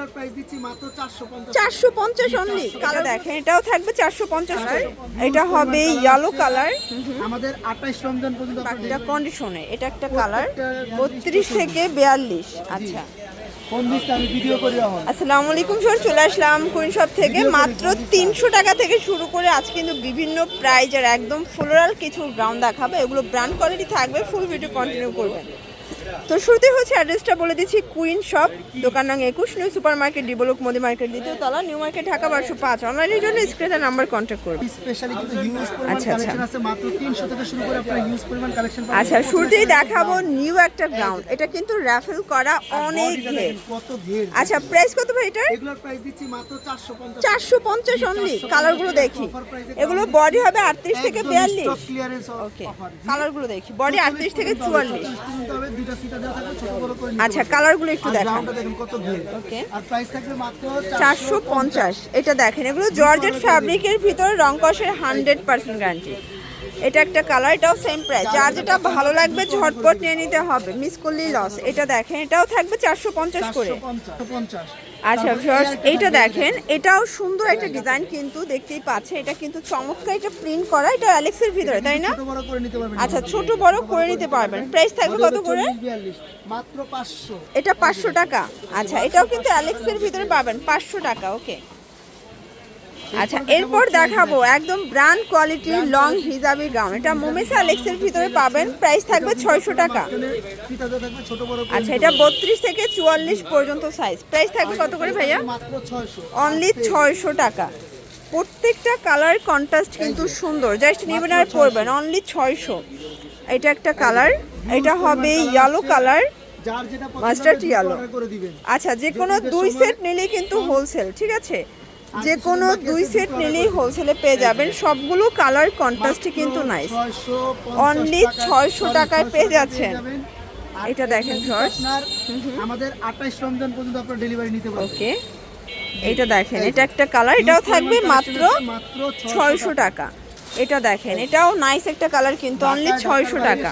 এগুলোর প্রাইস দিচ্ছি মাত্র 450 চারশো পঞ্চাশ অনলি কালার দেখেন এটাও থাকবে চারশো পঞ্চাশ করে এটা হবে ইয়েলো কালার আমাদের 28 রমজান পর্যন্ত বাকিটা কন্ডিশনে এটা একটা কালার বত্রিশ থেকে বিয়াল্লিশ। আচ্ছা। আসসালামু আলাইকুম স্যার চলে আসলাম কুইন শপ থেকে মাত্র তিনশো টাকা থেকে শুরু করে আজ কিন্তু বিভিন্ন প্রাইজ আর একদম ফ্লোরাল কিছু গ্রাউন্ড দেখাবে। এগুলো ব্র্যান্ড কোয়ালিটি থাকবে ফুল ভিডিও কন্টিনিউ করবেন। তো শুরুতে হচ্ছে অ্যাড্রেসটা বলে দিচ্ছি কুইন শপ দোকান নং একুশ new super market D block Modi market দ্বিতীয় তলা নিউ মার্কেট ঢাকা বারোশো পাঁচ। অনলাইনের জন্য স্ক্রিনের নাম্বার কন্ট্যাক্ট পরিমাণ আচ্ছা, আচ্ছা। কালেকশন আছে মাত্র 300 থেকে শুরু করে আপনারা হিউজ পরিমাণ কালেকশন আচ্ছা শুরুতেই দেখাবো নিউ একটা গ্রাউন্ড এটা কিন্তু র্যাফেল করা অনেক আচ্ছা প্রাইস কত ভাই এটার? এগুলোর প্রাইস দিচ্ছি মাত্র 450 চারশো পঞ্চাশ অনলি কালারগুলো দেখি। এগুলো বডি হবে আটত্রিশ থেকে বিয়াল্লিশ। ওকে কালারগুলো দেখি। বডি আটত্রিশ থেকে চুয়াল্লিশ। আচ্ছা কালারগুলো একটু দেখান। ওকে। চারশো পঞ্চাশ। এটা দেখেন এগুলো জর্জেট ফ্যাব্রিকের ভিতরে রং কষের হান্ড্রেড পার্সেন্ট গ্যারান্টি এটা একটা কালার এটাও সেম প্রাইস যার যেটা ভালো লাগবে ঝটপট নিয়ে নিতে হবে। মিস করলেই লস এটা দেখেন এটাও থাকবে চারশো পঞ্চাশ করে। 450 আচ্ছা এইটা দেখেন? এটাও সুন্দর একটা ডিজাইন কিন্তু দেখতেই পাচ্ছে এটা কিন্তু চমৎকার এটা প্রিন্ট করা এটা অ্যালেক্সের ভিতরে তাই না? ছোট বড় করে নিতে পারবেন আচ্ছা ছোট বড় করে নিতে পারবেন। প্রাইস থাকবে কত করে? মাত্র 500 এটা পাঁচশো টাকা। আচ্ছা এটাও কিন্তু অ্যালেক্সের ভিতরে পাবেন পাঁচশো টাকা ওকে আচ্ছা এরপর দেখাবো একদম ব্র্যান্ড কোয়ালিটির লং হিজাবি গাউন এটা মোমেসা অ্যালেক্সের ভিতরে পাবেন প্রাইস থাকবে ছয়শো টাকা। আচ্ছা এটা বত্রিশ থেকে চুয়াল্লিশ পর্যন্ত সাইজ প্রাইস থাকবে কত করে ভাইয়া? মাত্র 600 অনলি ছয়শো টাকা। প্রত্যেকটা কালার কন্ট্রাস্ট কিন্তু সুন্দর। জাস্ট নেবেন আর পরবেন অনলি ছয়শো। এটা একটা কালার এটা হবে ইয়েলো কালার করে দিবেন। আচ্ছা যে কোনো দুই সেট নিলেই কিন্তু হোলসেল ঠিক আছে? যে কোনো দুই সেট নিলেই হোলসেলে পেয়ে যাবেন। সবগুলো কালার কন্ট্রাস্টই কিন্তু নাইস অনলি ছয়শো টাকায়, 600 sorry, টাকায় 600 পেয়ে যাচ্ছেন। এটা দেখেন আমাদের 28 রমজান পর্যন্ত আপনার ডেলিভারি নিতে পারবেন। ওকে এটা দেখেন এটা একটা কালার এটাও থাকবে মাত্র মাত্র ছয়শো টাকা। এটা দেখেন এটাও নাইস একটা কালার কিন্তু অনলি ছয়শো টাকা।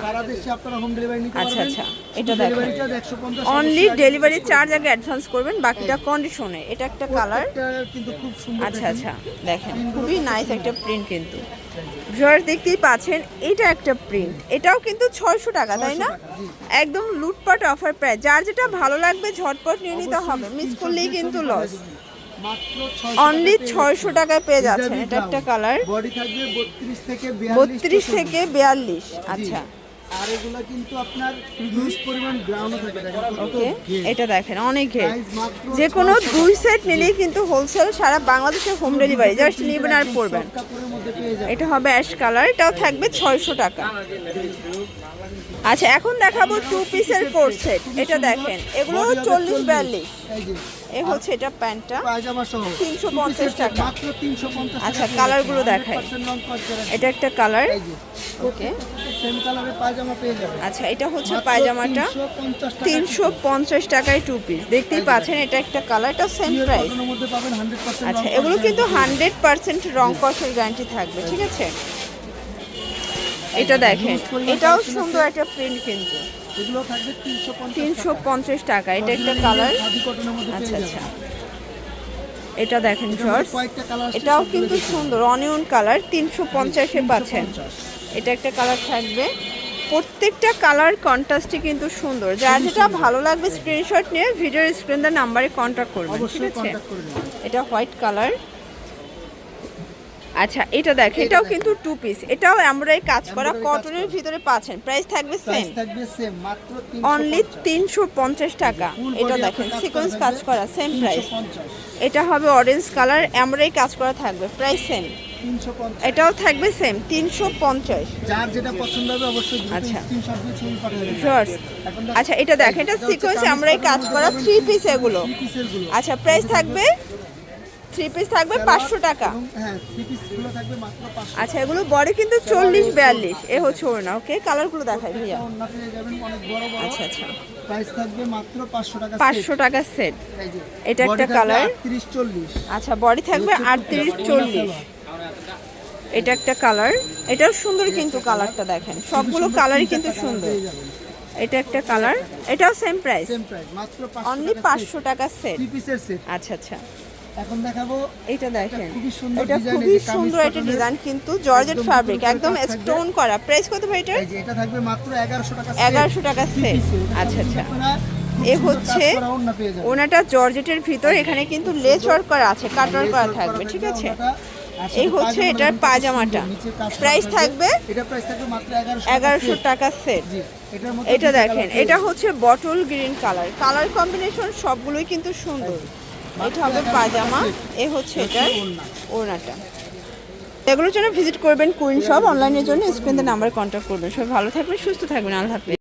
আচ্ছা, আচ্ছা, এটা দেখেন। ডেলিভারি 150 অনলি ডেলিভারি চার্জ আগে অ্যাডভান্স করবেন বাকিটা কন্ডিশনে এটা একটা কালার কিন্তু খুব সুন্দর আচ্ছা আচ্ছা দেখেন খুবই নাইস একটা প্রিন্ট কিন্তু। ভিউয়ার্স দেখতেই পাচ্ছেন এটা একটা প্রিন্ট এটাও কিন্তু ছয়শো টাকা তাই না? 600 টাকা, জি। একদম লুটপাট অফার প্রাইস যার যেটা ভালো লাগবে ঝটপট নিয়ে নিতে হবে। মিস করলেই কিন্তু লস অনলি ছয়শো টাকায় পেয়ে যাচ্ছেন। এটা একটা কালার বডি থাকবে 32 থেকে বত্রিশ থেকে বিয়াল্লিশ আচ্ছা। আর এগুলা কিন্তু আপনার হিউজ পরিমাণ গ্রাউন্ড থাকবে। ওকে এটা দেখেন অনেক ঘের। যে কোনো দুই সেট নিলেই কিন্তু হোলসেল সারা বাংলাদেশে হোম ডেলিভারি জাস্ট নেবেন আর পড়বেন এটা হবে অ্যাশ কালার এটাও থাকবে ছয়শো টাকা। আচ্ছা এখন দেখাবো টু পিসের কোট সেট এটা দেখেন এগুলো চল্লিশ বিয়াল্লিশ। এ হচ্ছে এটা প্যান্টটা। তিনশো পঞ্চাশ টাকা। মাত্র 350 আচ্ছা, কালারগুলো দেখাই। এটা একটা কালার ওকে আচ্ছা এটা হচ্ছে পায়জামাটা। তিনশো পঞ্চাশ টাকায় টু পিস দেখতেই পাচ্ছেন এটা একটা কালার এটা সেম প্রাইস এর মধ্যে পাবেন 100% আচ্ছা এগুলো কিন্তু হান্ড্রেড পার্সেন্ট রং কষের গ্যারান্টি থাকবে ঠিক আছে? এটা দেখেন এটাও সুন্দর একটা প্রিন্ট কিন্তু। এগুলো থাকবে 350 তিনশো পঞ্চাশ টাকা এটা একটা কালার আচ্ছা আচ্ছা। এটা দেখেন জর্জ এটাও কিন্তু সুন্দর অনিয়ন কালার তিনশো পঞ্চাশে পাচ্ছেন। এটা একটা কালার থাকবে। প্রত্যেকটা কালার কন্ট্রাস্টই কিন্তু সুন্দর। যার যেটা ভালো লাগবে স্ক্রিনশট নিয়ে ভিডিওর স্ক্রিন নাম্বারে কন্ট্যাক্ট করবেন ঠিক আছে? এটা হোয়াইট কালার আচ্ছা এটা দেখ এটাও কিন্তু টু পিস এটাও এমব্রয়ডারি কাজ করা কটনের ভিতরে পাচ্ছেন। প্রাইস থাকবে সেম প্রাইস থাকবে সেম মাত্র 350 অনলি তিনশো পঞ্চাশ টাকা। এটা দেখেন সিকোয়েন্স কাজ করা সেম প্রাইস এটা হবে অরেঞ্জ কালার এমব্রয়ডারি কাজ করা থাকবে প্রাইস সেম 350 এটাও থাকবে সেম তিনশো পঞ্চাশ। যার যেটা পছন্দ হবে অবশ্যই আচ্ছা। আচ্ছা এটা দেখেন এটা সিকোয়েন্স এমব্রয়ডারি কাজ করা থ্রি পিস এগুলো। আচ্ছা প্রাইস থাকবে থ্রি পিস থাকবে পাঁচশো টাকা। হ্যাঁ থ্রি পিসগুলো থাকবে মাত্র 500 আচ্ছা এগুলো বডি কিন্তু চল্লিশ বিয়াল্লিশ। এ হচ্ছে ওড়না ওকে কালারগুলো দেখাই ভাইয়া আচ্ছা আচ্ছা। প্রাইস থাকবে মাত্র 500 টাকা পাঁচশো টাকা সেট এটা একটা কালার আচ্ছা বডি থাকবে আটত্রিশ চল্লিশ। এটা একটা কালার এটাও সুন্দর কিন্তু কালারটা দেখেন। সবগুলো কালারই কিন্তু সুন্দর। এটা একটা কালার এটাও সেম প্রাইস অনলি পাঁচশো টাকা সেট আচ্ছা আচ্ছা। এখন দেখাবো এটা দেখেন। এটা খুবই সুন্দর একটা ডিজাইন কিন্তু জর্জেট ফ্যাব্রিক একদম স্টোন করা। প্রাইস কত ভাই যে এটা থাকবে মাত্র এগারোশো টাকা এগারোশো টাকা সেট আচ্ছা আচ্ছা। এ হচ্ছে ওনাটা জর্জেটের ভিতর এখানে কিন্তু লেস ওয়ার্ক করা আছে কাট ওয়ার্ক করা থাকবে ঠিক আছে? এই হচ্ছে এটার পাজামাটা প্রাইস থাকবে এটা প্রাইস থাকবে মাত্র এগারোশো এগারোশো টাকা সেট এটা দেখেন এটা হচ্ছে bottle green colour colour combination সবগুলোই কিন্তু সুন্দর। এটা হবে পাজামা এ হচ্ছে এটা ওড়না। ওড়নাটা এগুলোর জন্য ভিজিট করবেন কুইন সব অনলাইনের জন্য স্ক্রিনতে নাম্বার কন্ট্যাক্ট করবেন সবাই ভালো থাকবেন, সুস্থ থাকবেন, আল্লাহ হাফেজ